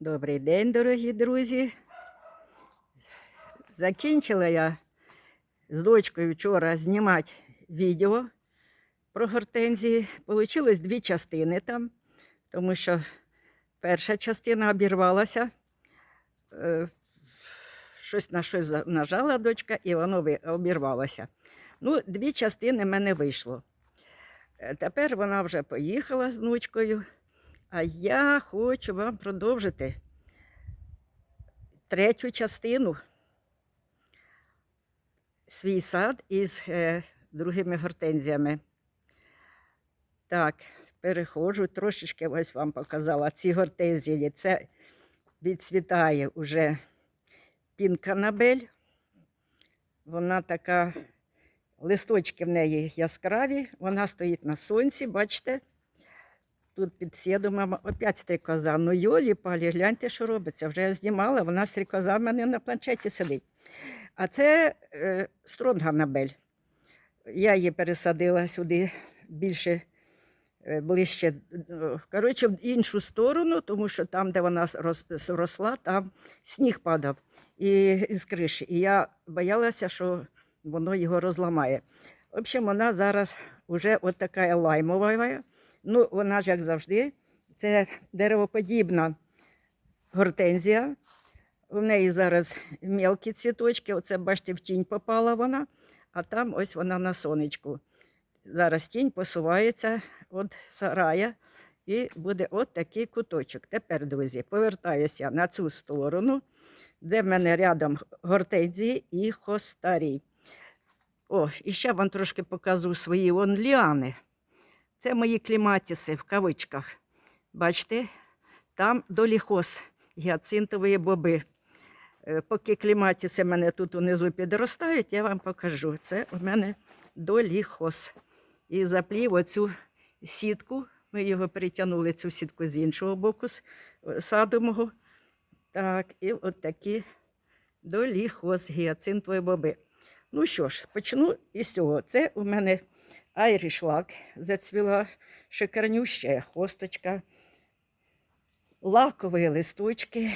Добрий день, дорогі друзі. Закінчила я з дочкою вчора знімати відео про гортензії. Получилось дві частини там, тому що перша частина обірвалася. Е, Щось на щось нажала дочка, і воно обірвалося. Ну, дві частини в мене вийшло. Е, Тепер вона вже поїхала з внучкою. А я хочу вам продовжити третю частину свій сад із е, другими гортензіями. Так, переходжу, трошечки ось вам показала ці гортензії. Це відцвітає уже пінканабель. Вона така, листочки в неї яскраві, вона стоїть на сонці, бачите? Тут під сідом опять стрікоза. Ну йолі палі, гляньте, що робиться. Вже я знімала, вона стрікоза в мене на планшеті сидить. А це е, стронганабель. Я її пересадила сюди більше е, ближче, коротше, в іншу сторону, тому що там, де вона рос- росла, там сніг падав і, із криші. І я боялася, що воно його розламає. В общем, вона зараз вже от така лаймова. Ну, вона ж, як завжди, це деревоподібна гортензія. У неї зараз мелкі цвіточки. Оце, бачите, в тінь попала вона, а там ось вона на сонечку. Зараз тінь посувається від сарая і буде от такий куточок. Тепер, друзі, повертаюся на цю сторону, де в мене рядом гортензії і хостарі. О, і ще вам трошки покажу свої он ліани. Це мої кліматіси в кавичках. Бачите, там доліхоз, гіацинтові боби. Е, Поки кліматіси мене тут унизу підростають, я вам покажу. Це у мене доліхоз. І заплів оцю сітку. Ми його притягнули, цю сітку з іншого боку з е, саду мого. Так, і от такі доліхоз, гіацинтові боби. Ну що ж, почну із цього. Це у мене айрішлак зацвіла, шикарнюща хосточка, лакові листочки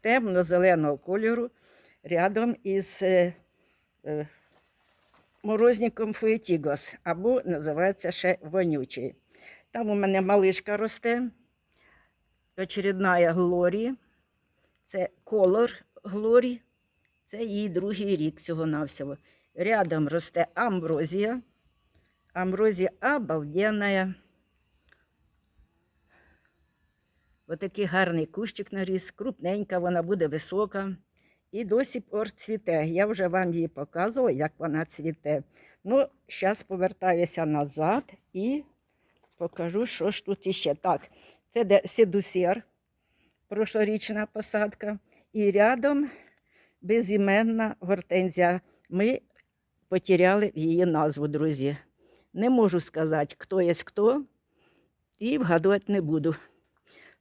темно-зеленого кольору рядом із е, е, морозником фуетігос, або називається ще вонючий. Там у мене малишка росте, очередна Глорі. Це колор Глорі. Це її другий рік всього-навсього. Рядом росте амброзія. Амброзія обалденная. Отакий гарний кущик наріс, крупненька, вона буде висока. І досі пор цвіте. Я вже вам її показувала, як вона цвіте. Ну, зараз повертаюся назад і покажу, що ж тут іще. Так, це де седусер, прошлорічна посадка. І рядом безіменна гортензія. Ми потеряли її назву, друзі. Не можу сказати, хто є хто, і вгадувати не буду.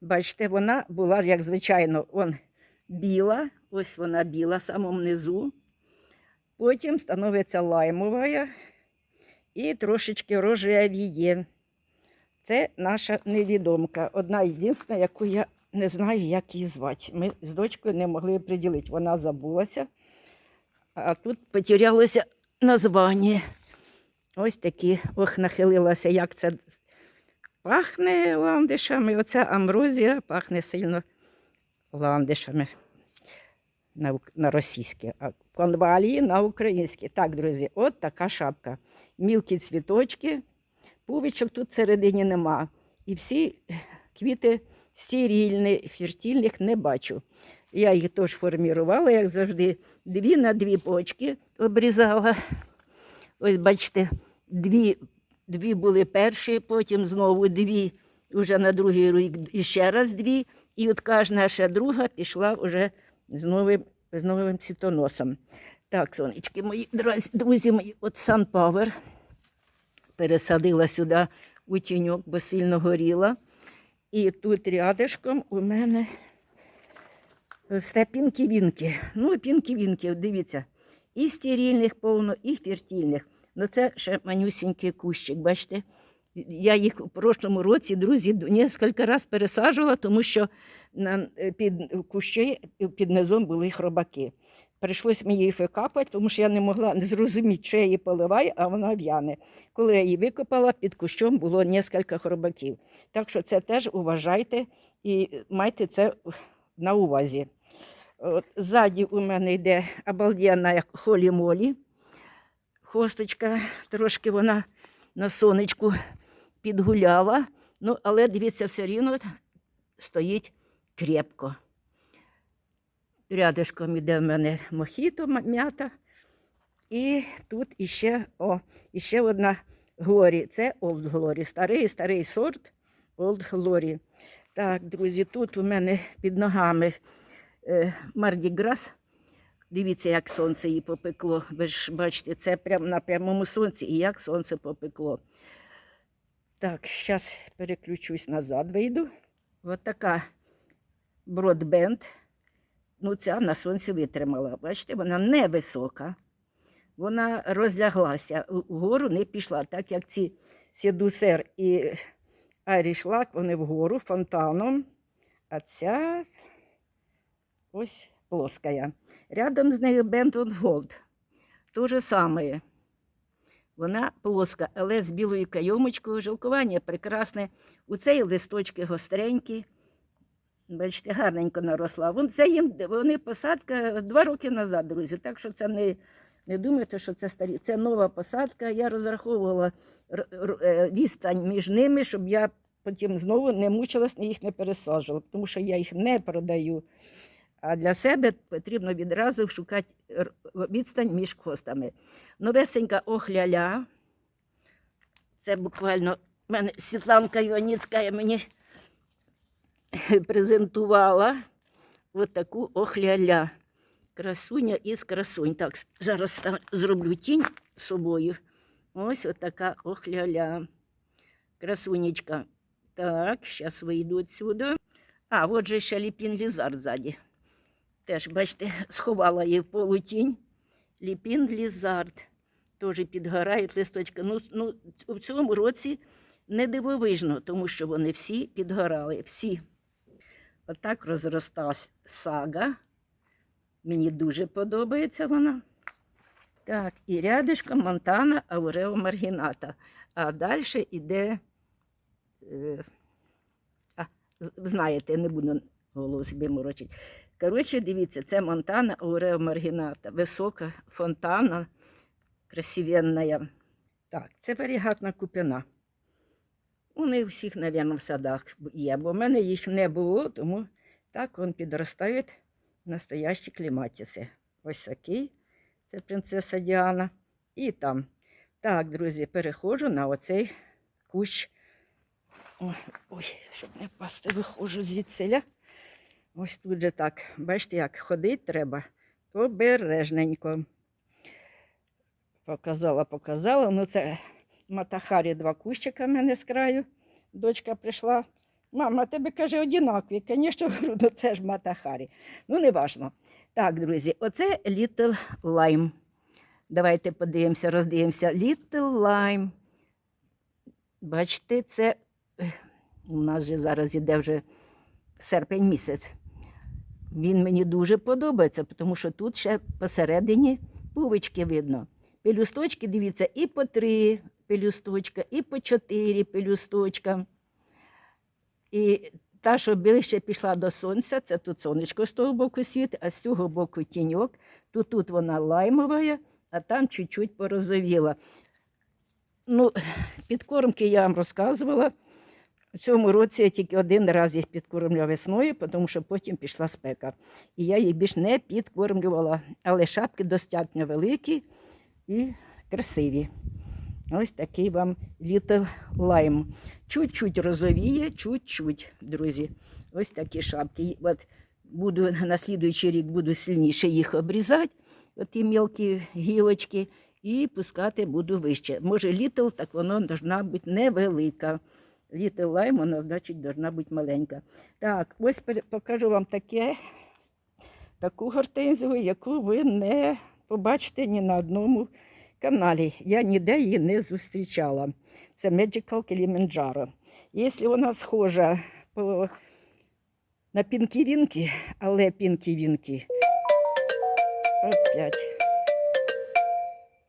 Бачите, вона була, як звичайно, он біла, ось вона біла в самому низу. Потім становиться лаймова і трошечки рожевіє. Це наша невідомка. Одна єдина, яку я не знаю, як її звати. Ми з дочкою не могли приділити. Вона забулася, а тут потерялося названня. Ось такі, ох, нахилилася, як це пахне ландишами. Оця амброзія пахне сильно ландишами на, на російське, а конвалії на українське. Так, друзі, от така шапка. Мілкі цвіточки, пувичок тут всередині нема. І всі квіти стерильні, фертильних не бачу. Я їх теж формірувала, як завжди, дві на дві почки обрізала. Ось бачите, дві, дві були перші, потім знову дві, вже на другий рік і ще раз дві. І от кожна ще друга пішла вже з новим, з новим цвітоносом. Так, сонечки мої, друзі, мої, от Сан-Павер пересадила сюди у тіньок, бо сильно горіла. І тут рядишком у мене росте пінки-вінки. Ну, пінки-вінки, дивіться, і стерильних повно, і фертильних. Ну це ще манюсінький кущик, бачите? Я їх у прошлому році, друзі, кілька разів пересаджувала, тому що е, під кущі е, під низом були хробаки. Прийшлось мені їх викапати, тому що я не могла не зрозуміти, що я її поливаю, а вона в'яне. Коли я її викопала, під кущом було кілька хробаків. Так що це теж уважайте і майте це на увазі. От, ззаді у мене йде обалденна холі-молі. Хосточка, трошки вона на сонечку підгуляла. Ну, але дивіться, все рівно стоїть крепко. Рядишком іде в мене мохіто м'ята. І тут іще, о, іще одна Глорі. Це Old Glory. Старий старий сорт Old Glory. Так, друзі, тут у мене під ногами Мардіграс. Дивіться, як сонце її попекло. Ви ж бачите, це прямо на прямому сонці і як сонце попекло. Так, зараз переключусь назад, вийду. Ось така бродбенд. Ну, ця на сонці витримала. Бачите, вона невисока. Вона розляглася, вгору не пішла, так як ці Сідусер і Айрішлак, вони вгору фонтаном, а ця ось плоская. Рядом з нею Бентон Голд. То же саме. Вона плоска, але з білою кайомочкою. Жилкування прекрасне. У цей листочки гостренькі. Бачите, гарненько наросла. Вон це їм вони посадка два роки назад, друзі. Так що це не, не думайте, що це старі. Це нова посадка. Я розраховувала е, відстань між ними, щоб я потім знову не мучилась, їх не пересаджувала, тому що я їх не продаю. А для себе потрібно відразу шукати відстань між хостами. Новесенька охляля. Це буквально в мене Світланка Іваніцька мені презентувала от таку охляля. Красуня із красунь. Так, зараз зроблю тінь собою. Ось така охляля. Красунечка. Так, зараз вийду відсюди. А, от же ще ліпін лізард ззаді. Теж, бачите, сховала її в полутінь. Ліпін лізард. Теж підгорають листочки. Ну, ну, в цьому році не дивовижно, тому що вони всі підгорали. Всі. Отак розросталась сага. Мені дуже подобається вона. Так, і рядишком Монтана Аурео Маргіната. А далі йде, е, а, знаєте, не буду голову собі морочити. Коротше, дивіться, це Монтана Аурео Маргіната. Висока фонтана, красивенна. Так, це варігатна купина. Вони всіх, мабуть, в садах є, бо в мене їх не було, тому так він підростають настоящі кліматіси. Ось такий, це принцеса Діана. І там. Так, друзі, переходжу на оцей кущ. Ой, ой, щоб не впасти, виходжу звідсиля. Ось тут же так. Бачите, як ходити треба обережненько. Показала, показала. Ну, це Матахарі два кущика в мене з краю. Дочка прийшла. Мама, тебе каже одинакові. Звісно, ну це ж Матахарі. Ну, не важно. Так, друзі, оце Little Lime. Давайте подивимося, роздивимося. Little Lime. Бачите, це у нас же зараз іде вже серпень місяць. Він мені дуже подобається, тому що тут ще посередині пувички видно. Пелюсточки, дивіться, і по три пелюсточка, і по чотири пелюсточка. І та, що ближче пішла до сонця, це тут сонечко з того боку світить, а з цього боку тіньок. Тут, тут вона лаймова, а там чуть-чуть порозовіла. Ну, підкормки я вам розказувала. У цьому році я тільки один раз їх підкормлювала весною, тому що потім пішла спека. І я їх більш не підкормлювала. Але шапки достатньо великі і красиві. Ось такий вам Little Lime. Чуть-чуть розовіє, чуть-чуть, друзі. Ось такі шапки. От буду на слідуючий рік буду сильніше їх обрізати, оті мілкі гілочки, і пускати буду вище. Може, Little, так воно должна бути невелика літр лайм, вона, значить, должна бути маленька. Так, ось покажу вам таке, таку гортензію, яку ви не побачите ні на одному каналі. Я ніде її не зустрічала. Це Magical Kilimanjaro. Якщо вона схожа по, на пінкі-вінки, але пінкі-вінки. Опять.